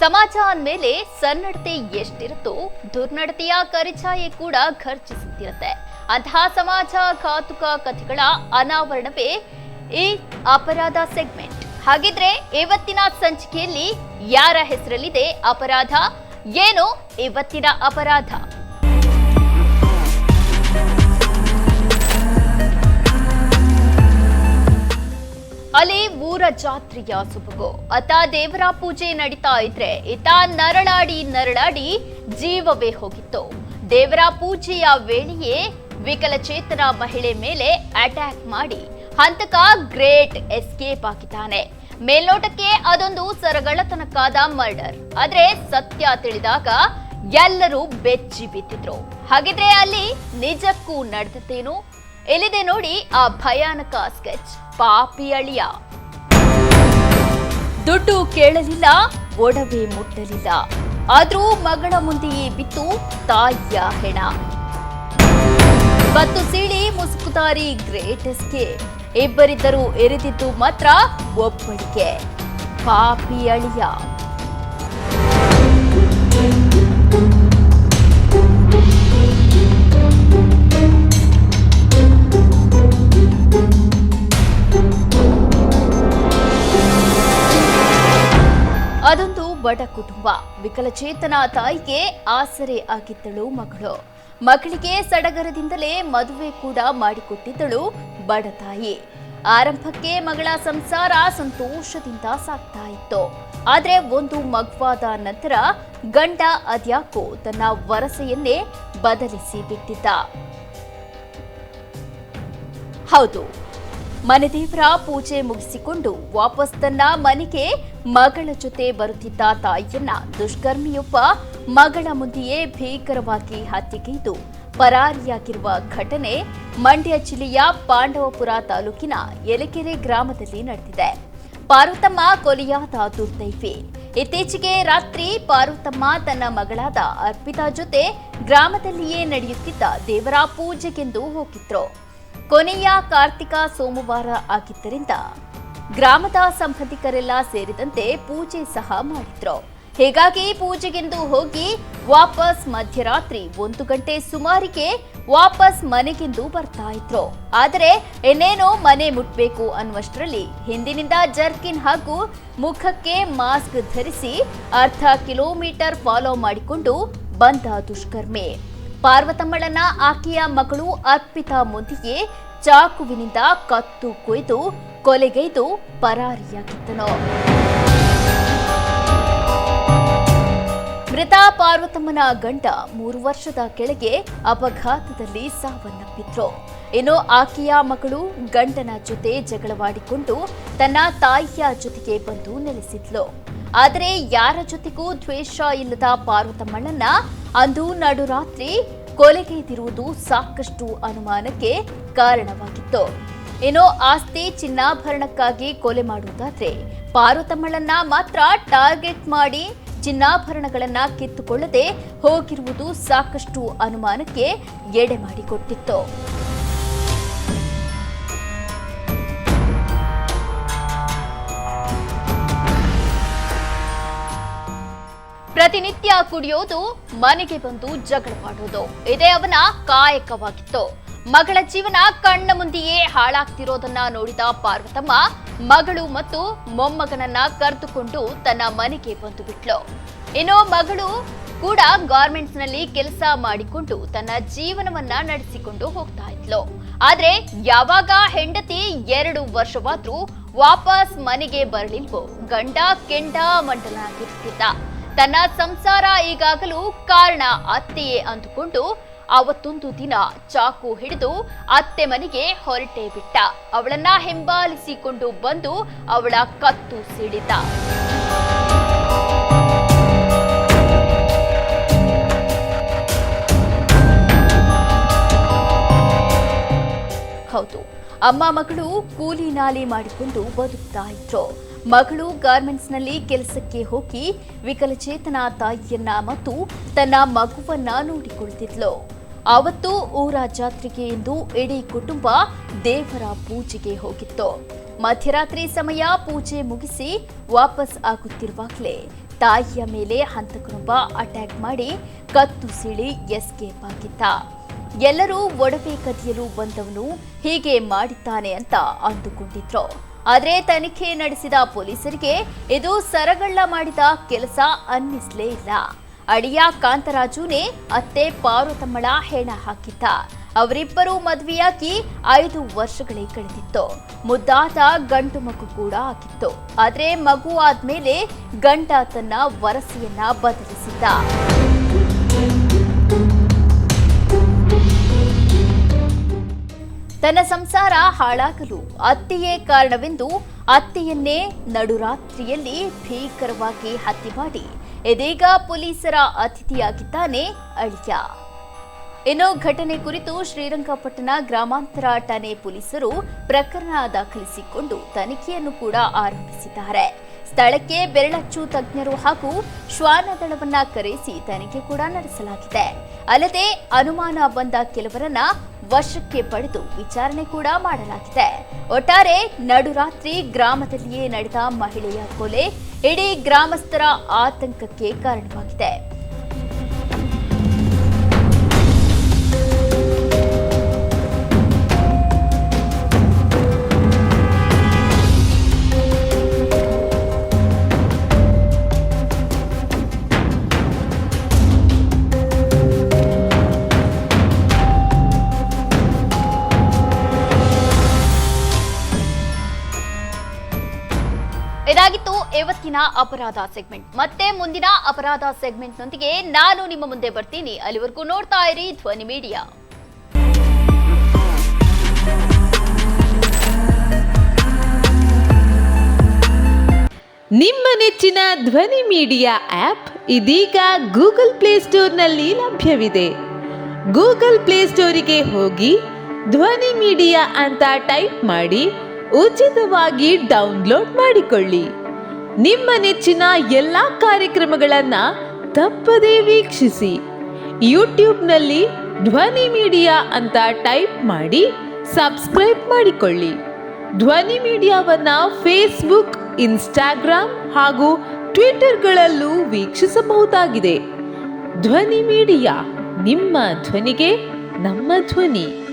ಸಮಾಜ ಅಂದಮೇಲೆ ಸನ್ನಡತೆ ಎಷ್ಟಿರುತ್ತೋ ದುರ್ನಡತೆಯ ಕರಿಛಾಯೆ ಕೂಡ ಖರ್ಚಿಸುತ್ತಿರುತ್ತೆ ಅಂತಹ ಸಮಾಜ ಕಾತುಕ ಕಥೆಗಳ ಅನಾವರಣವೇ ಈ ಅಪರಾಧ ಸೆಗ್ಮೆಂಟ್ ಹಾಗಿದ್ರೆ ಇವತ್ತಿನ ಸಂಚಿಕೆಯಲ್ಲಿ ಯಾರ ಹೆಸರಲ್ಲಿದೆ ಅಪರಾಧ? ಏನು ಇವತ್ತಿನ ಅಪರಾಧ? ಅಲ್ಲಿ ಊರ ಜಾತ್ರೆಯ ಸುಬುಗು. ಅತ ದೇವರ ಪೂಜೆ ನಡೀತಾ ಇದ್ರೆ ಇತ ನರಳಾಡಿ ನರಳಾಡಿ ಜೀವವೇ ಹೋಗಿತ್ತು. ದೇವರ ಪೂಜೆಯ ವೇಳೆಯೇ ವಿಕಲಚೇತನ ಮಹಿಳೆ ಮೇಲೆ ಅಟ್ಯಾಕ್ ಮಾಡಿ ಹಂತಕ ಗ್ರೇಟ್ ಎಸ್ಕೇಪ್ ಆಗಿದ್ದಾನೆ ಮೇಲ್ನೋಟಕ್ಕೆ ಅದೊಂದು ಸರಗಳತನಕ್ಕಾದ ಮರ್ಡರ್ ಆದ್ರೆ ಸತ್ಯ ತಿಳಿದಾಗ ಎಲ್ಲರೂ ಬೆಚ್ಚಿ ಬಿದ್ದಿದ್ರು. ಹಾಗಿದ್ರೆ ಅಲ್ಲಿ ನಿಜಕ್ಕೂ ನಡೆದದ್ದೇನು? ಎಲ್ಲಿದೆ ನೋಡಿ ಆ ಭಯಾನಕ ಸ್ಕೆಚ್ ಪಾಪಿ ಅಳಿಯ. ದುಡ್ಡು ಕೇಳಲಿಲ್ಲ, ಒಡವೆ ಮುಟ್ಟಲಿಲ್ಲ. ಆದರೂ ಮಗಳ ಮುಂದೆಯೇ ಬಿತ್ತು ತಾಯಿಯ ಹೆಣ. ಬತ್ತು ಸೀಳಿ ಮುಸುಕುತಾರಿ ಗ್ರೇಟ್ ಎಸ್ಕೇಪ್ ಇಬ್ಬರಿದ್ದರೂ ಎರಿದಿದ್ದು ಮಾತ್ರ ಒಬ್ಬಳಿಗೆ. ಪಾಪಿ ಅಳಿಯ. ಬಡ ಕುಟುಂಬ. ವಿಕಲಚೇತನ ತಾಯಿಗೆ ಆಸರೆ ಆಗಿದ್ದಳು ಮಗಳು. ಮಗಳಿಗೆ ಸಡಗರದಿಂದಲೇ ಮದುವೆ ಕೂಡ ಮಾಡಿಕೊಟ್ಟಿದ್ದಳು ಬಡ ತಾಯಿ. ಆರಂಭಕ್ಕೆ ಮಗಳ ಸಂಸಾರ ಸಂತೋಷದಿಂದ ಸಾಗ್ತಾ ಇತ್ತು. ಆದರೆ ಒಂದು ಮಗುವಾದ ನಂತರ ಗಂಡ ಅದ್ಯಾಕೋ ತನ್ನ ವರಸೆಯನ್ನೇ ಬದಲಿಸಿ ಬಿಟ್ಟಿದ್ದ. ಹೌದು ಮನೆದೇವರ ಪೂಜೆ ಮುಗಿಸಿಕೊಂಡು ವಾಪಸ್ ತನ್ನ ಮನೆಗೆ ಮಗಳ ಜೊತೆ ಬರುತ್ತಿದ್ದ ತಾಯಿಯನ್ನ ದುಷ್ಕರ್ಮಿಯೊಬ್ಬ ಮಗಳ ಮುಂದೆಯೇ ಭೀಕರವಾಗಿ ಹತ್ಯೆಗೈದು ಪರಾರಿಯಾಗಿರುವ ಘಟನೆ ಮಂಡ್ಯ ಜಿಲ್ಲೆಯ ಪಾಂಡವಪುರ ತಾಲೂಕಿನ ಯಲಕೆರೆ ಗ್ರಾಮದಲ್ಲಿ ನಡೆದಿದೆ. ಪಾರ್ವತಮ್ಮ ಕೊಲೆಯಾದ ದುರ್ದೈವಿ. ಇತ್ತೀಚೆಗೆ ರಾತ್ರಿ ಪಾರ್ವತಮ್ಮ ತನ್ನ ಮಗಳಾದ ಅರ್ಪಿತಾ ಜೊತೆ ಗ್ರಾಮದಲ್ಲಿಯೇ ನಡೆಯುತ್ತಿದ್ದ ದೇವರ ಪೂಜೆಗೆಂದು ಹೋಗಿದ್ರು. ಕೊನೆಯ ಕಾರ್ತಿಕ ಸೋಮವಾರ ಆಗಿದ್ದರಿಂದ ಗ್ರಾಮದ ಸಂಬಂಧಿಕರೆಲ್ಲ ಸೇರಿದಂತೆ ಪೂಜೆ ಸಹ ಮಾಡಿದ್ರು. ಹೀಗಾಗಿ ಪೂಜೆಗೆಂದು ಹೋಗಿ ವಾಪಸ್ ಮಧ್ಯರಾತ್ರಿ ಒಂದು ಗಂಟೆ ಸುಮಾರಿಗೆ ವಾಪಸ್ ಮನೆಗೆಂದು ಬರ್ತಾ ಇದ್ರು. ಆದರೆ ಇನ್ನೇನೋ ಮನೆ ಮುಟ್ಬೇಕು ಅನ್ನುವಷ್ಟರಲ್ಲಿ ಹಿಂದಿನಿಂದ ಜರ್ಕಿನ್ ಹಾಗೂ ಮುಖಕ್ಕೆ ಮಾಸ್ಕ್ ಧರಿಸಿ ಅರ್ಧ ಕಿಲೋಮೀಟರ್ ಫಾಲೋ ಮಾಡಿಕೊಂಡು ಬಂದ ದುಷ್ಕರ್ಮಿ. ಪಾರ್ವತಮ್ಮಳನ್ನ ಆಕೆಯ ಮಗಳು ಅರ್ಪಿತಾ ಮುಂದೆಯೇ ಚಾಕುವಿನಿಂದ ಕತ್ತು ಕೊಯ್ದು ಕೊಲೆಗೈದು ಪರಾರಿಯಾಗಿದ್ದನು. ಮೃತ ಪಾರ್ವತಮ್ಮನ ಗಂಡ ಮೂರು ವರ್ಷದ ಕೆಳಗೆ ಅಪಘಾತದಲ್ಲಿ ಸಾವನ್ನಪ್ಪಿದ್ರು. ಇನ್ನು ಆಕೆಯ ಮಗಳು ಗಂಡನ ಜೊತೆ ಜಗಳವಾಡಿಕೊಂಡು ತನ್ನ ತಾಯಿಯ ಜೊತೆಗೆ ಬಂದು ನೆಲೆಸಿದ್ಲು. ಆದರೆ ಯಾರ ಜೊತೆಗೂ ದ್ವೇಷ ಇಲ್ಲದ ಪಾರ್ವತಮ್ಮಳನ್ನ ಅಂದು ನಡುರಾತ್ರಿ ಕೊಲೆಗೈದಿರುವುದು ಸಾಕಷ್ಟು ಅನುಮಾನಕ್ಕೆ ಕಾರಣವಾಗಿತ್ತು. ಇನ್ನು ಆಸ್ತಿ ಚಿನ್ನಾಭರಣಕ್ಕಾಗಿ ಕೊಲೆ ಮಾಡುವುದಾದ್ರೆ ಪಾರ್ವತಮ್ಮಳನ್ನ ಮಾತ್ರ ಟಾರ್ಗೆಟ್ ಮಾಡಿ ಚಿನ್ನಾಭರಣಗಳನ್ನ ಕಿತ್ತುಕೊಳ್ಳದೆ ಹೋಗಿರುವುದು ಸಾಕಷ್ಟು ಅನುಮಾನಕ್ಕೆ ಎಡೆ ಮಾಡಿಕೊಟ್ಟಿತ್ತು. ಪ್ರತಿನಿತ್ಯ ಕುಡಿಯೋದು ಮನೆಗೆ ಬಂದು ಜಗಳವಾಡೋದು ಇದೇ ಅವನ ಕಾಯಕವಾಗಿತ್ತು. ಮಗಳ ಜೀವನ ಕಣ್ಣ ಮುಂದೆಯೇ ಹಾಳಾಗ್ತಿರೋದನ್ನ ನೋಡಿದ ಪಾರ್ವತಮ್ಮ ಮಗಳು ಮತ್ತು ಮೊಮ್ಮಗನನ್ನ ಕರೆದುಕೊಂಡು ತನ್ನ ಮನೆಗೆ ಬಂದು ಬಿಟ್ಲು. ಇನ್ನು ಮಗಳು ಕೂಡ ಗಾರ್ಮೆಂಟ್ಸ್ನಲ್ಲಿ ಕೆಲಸ ಮಾಡಿಕೊಂಡು ತನ್ನ ಜೀವನವನ್ನ ನಡೆಸಿಕೊಂಡು ಹೋಗ್ತಾ ಇದ್ಲು. ಆದ್ರೆ ಯಾವಾಗ ಹೆಂಡತಿ ಎರಡು ವರ್ಷವಾದ್ರೂ ವಾಪಸ್ ಮನೆಗೆ ಬರಲಿಲ್ವೋ ಗಂಡ ಕೆಂಡ ಮಂಡಲಾಗಿರ್ತಿದ್ದ ತನ್ನ ಸಂಸಾರ ಈಗಾಗಲೂ ಕಾರಣ ಅತ್ತೆಯೇ ಅಂದುಕೊಂಡು ಅವತ್ತೊಂದು ದಿನ ಚಾಕು ಹಿಡಿದು ಅತ್ತೆ ಮನೆಗೆ ಹೊರಟೇ ಬಿಟ್ಟ. ಅವಳನ್ನ ಹಿಂಬಾಲಿಸಿಕೊಂಡು ಬಂದು ಅವಳ ಕತ್ತು ಸಿಡಿತ ಹೌದು, ಅಮ್ಮ ಮಗಳು ಕೂಲಿ ನಾಲಿ ಮಾಡಿಕೊಂಡು ಬದುಕ್ತಾ ಇದ್ರು. ಮಗಳು ಗಾರ್ಮೆಂಟ್ಸ್ನಲ್ಲಿ ಕೆಲಸಕ್ಕೆ ಹೋಗಿ ವಿಕಲಚೇತನ ತಾಯಿಯನ್ನ ಮತ್ತು ತನ್ನ ಮಗುವನ್ನ ನೋಡಿಕೊಳ್ತಿದ್ಲು. ಅವತ್ತು ಊರ ಜಾತ್ರೆಗೆ ಎಂದು ಇಡೀ ಕುಟುಂಬ ದೇವರ ಪೂಜೆಗೆ ಹೋಗಿತ್ತು. ಮಧ್ಯರಾತ್ರಿ ಸಮಯ ಪೂಜೆ ಮುಗಿಸಿ ವಾಪಸ್ ಆಗುತ್ತಿರುವಾಗಲೇ ತಾಯಿಯ ಮೇಲೆ ಹಂತಕನೊಬ್ಬ ಅಟ್ಯಾಕ್ ಮಾಡಿ ಕತ್ತು ಸಿಳಿ ಎಸ್ಕೇಪ್ ಆಗಿದ್ದ. ಎಲ್ಲರೂ ಒಡವೆ ಕದಿಯಲು ಬಂದವನು ಹೀಗೆ ಮಾಡಿದ್ದಾನೆ ಅಂತ ಅಂದುಕೊಂಡಿದ್ರು. ಆದರೆ ತನಿಖೆ ನಡೆಸಿದ ಪೊಲೀಸರಿಗೆ ಇದು ಸರಗಳ್ಳ ಮಾಡಿದ ಕೆಲಸ ಅನ್ನಿಸಲೇ ಇಲ್ಲ. ಅಳಿಯ ಕಾಂತರಾಜುನೇ ಅತ್ತೆ ಪಾರ್ವತಮ್ಮಳ ಹೆಣ ಹಾಕಿದ್ದ. ಅವರಿಬ್ಬರು ಮದುವೆಯಾಗಿ ಐದು ವರ್ಷಗಳೇ ಕಳೆದಿತ್ತು. ಮುದ್ದಾದ ಗಂಡು ಮಗು ಕೂಡ ಆಗಿತ್ತು. ಆದರೆ ಮಗು ಆದ್ಮೇಲೆ ಗಂಡ ತನ್ನ ವರಸೆಯನ್ನ ಬದಲಿಸಿದ್ದ. ತನ್ನ ಸಂಸಾರ ಹಾಳಾಗಲು ಅತ್ತೆಯೇ ಕಾರಣವೆಂದು ಅತ್ತೆಯನ್ನೇ ನಡುರಾತ್ರಿಯಲ್ಲಿ ಭೀಕರವಾಗಿ ಹತ್ಯೆ ಮಾಡಿ ಇದೀಗ ಪೊಲೀಸರ ಅತಿಥಿಯಾಗಿದ್ದಾನೆ ಅಳಿಯ. ಇನ್ನು ಘಟನೆ ಕುರಿತು ಶ್ರೀರಂಗಪಟ್ಟಣ ಗ್ರಾಮಾಂತರ ಠಾಣೆ ಪೊಲೀಸರು ಪ್ರಕರಣ ದಾಖಲಿಸಿಕೊಂಡು ತನಿಖೆಯನ್ನು ಕೂಡ ಆರಂಭಿಸಿದ್ದಾರೆ. ಸ್ಥಳಕ್ಕೆ ಬೆರಳಚ್ಚು ತಜ್ಞರು ಹಾಗೂ ಶ್ವಾನದಳವನ್ನ ಕರೆಸಿ ತನಿಖೆ ಕೂಡ ನಡೆಸಲಾಗಿದೆ. ಅಲ್ಲದೆ ಅನುಮಾನ ಬಂದ ಕೆಲವರನ್ನ ವಶಕ್ಕೆ ಪಡೆದು ವಿಚಾರಣೆ ಕೂಡ ಮಾಡಲಾಗಿದೆ. ಒಟ್ಟಾರೆ ನಡುರಾತ್ರಿ ಗ್ರಾಮದಲ್ಲಿಯೇ ನಡೆದ ಮಹಿಳೆಯ ಕೊಲೆ, ಇಡೀ ಗ್ರಾಮಸ್ಥರ ಆತಂಕಕ್ಕೆ ಕಾರಣವಾಗಿದೆ. ಇದಾಗಿತ್ತು ಇವತ್ತಿನ ಅಪರಾಧ ಸೆಗ್ಮೆಂಟ್ ಮತ್ತೆ ಮುಂದಿನ ಅಪರಾಧ ಸೆಗ್ಮೆಂಟ್ನೊಂದಿಗೆ ನಾನು ನಿಮ್ಮ ಮುಂದೆ ಬರ್ತೀನಿ. ಅಲ್ಲಿವರೆಗೂ ನೋಡ್ತಾ ಇರಿ ಧ್ವನಿ ಮೀಡಿಯಾ. ನಿಮ್ಮ ನೆಚ್ಚಿನ ಧ್ವನಿ ಮೀಡಿಯಾ ಆಪ್ ಇದೀಗ ಗೂಗಲ್ ಪ್ಲೇಸ್ಟೋರ್ನಲ್ಲಿ ಲಭ್ಯವಿದೆ. ಗೂಗಲ್ ಪ್ಲೇಸ್ಟೋರಿಗೆ ಹೋಗಿ ಧ್ವನಿ ಮೀಡಿಯಾ ಅಂತ ಟೈಪ್ ಮಾಡಿ ಉಚಿತವಾಗಿ ಡೌನ್ಲೋಡ್ ಮಾಡಿಕೊಳ್ಳಿ. ನಿಮ್ಮ ನೆಚ್ಚಿನ ಎಲ್ಲ ಕಾರ್ಯಕ್ರಮಗಳನ್ನ ತಪ್ಪದೇ ವೀಕ್ಷಿಸಿ. ಯೂಟ್ಯೂಬ್ನಲ್ಲಿ ಧ್ವನಿ ಮೀಡಿಯಾ ಅಂತ ಟೈಪ್ ಮಾಡಿ ಸಬ್ಸ್ಕ್ರೈಬ್ ಮಾಡಿಕೊಳ್ಳಿ. ಧ್ವನಿ ಮೀಡಿಯಾವನ್ನ ಫೇಸ್ಬುಕ್, ಇನ್ಸ್ಟಾಗ್ರಾಮ್ ಹಾಗೂ ಟ್ವಿಟರ್ಗಳಲ್ಲೂ ವೀಕ್ಷಿಸಬಹುದಾಗಿದೆ. ಧ್ವನಿ ಮೀಡಿಯಾ ನಿಮ್ಮ ಧ್ವನಿಗೆ ನಮ್ಮ ಧ್ವನಿ.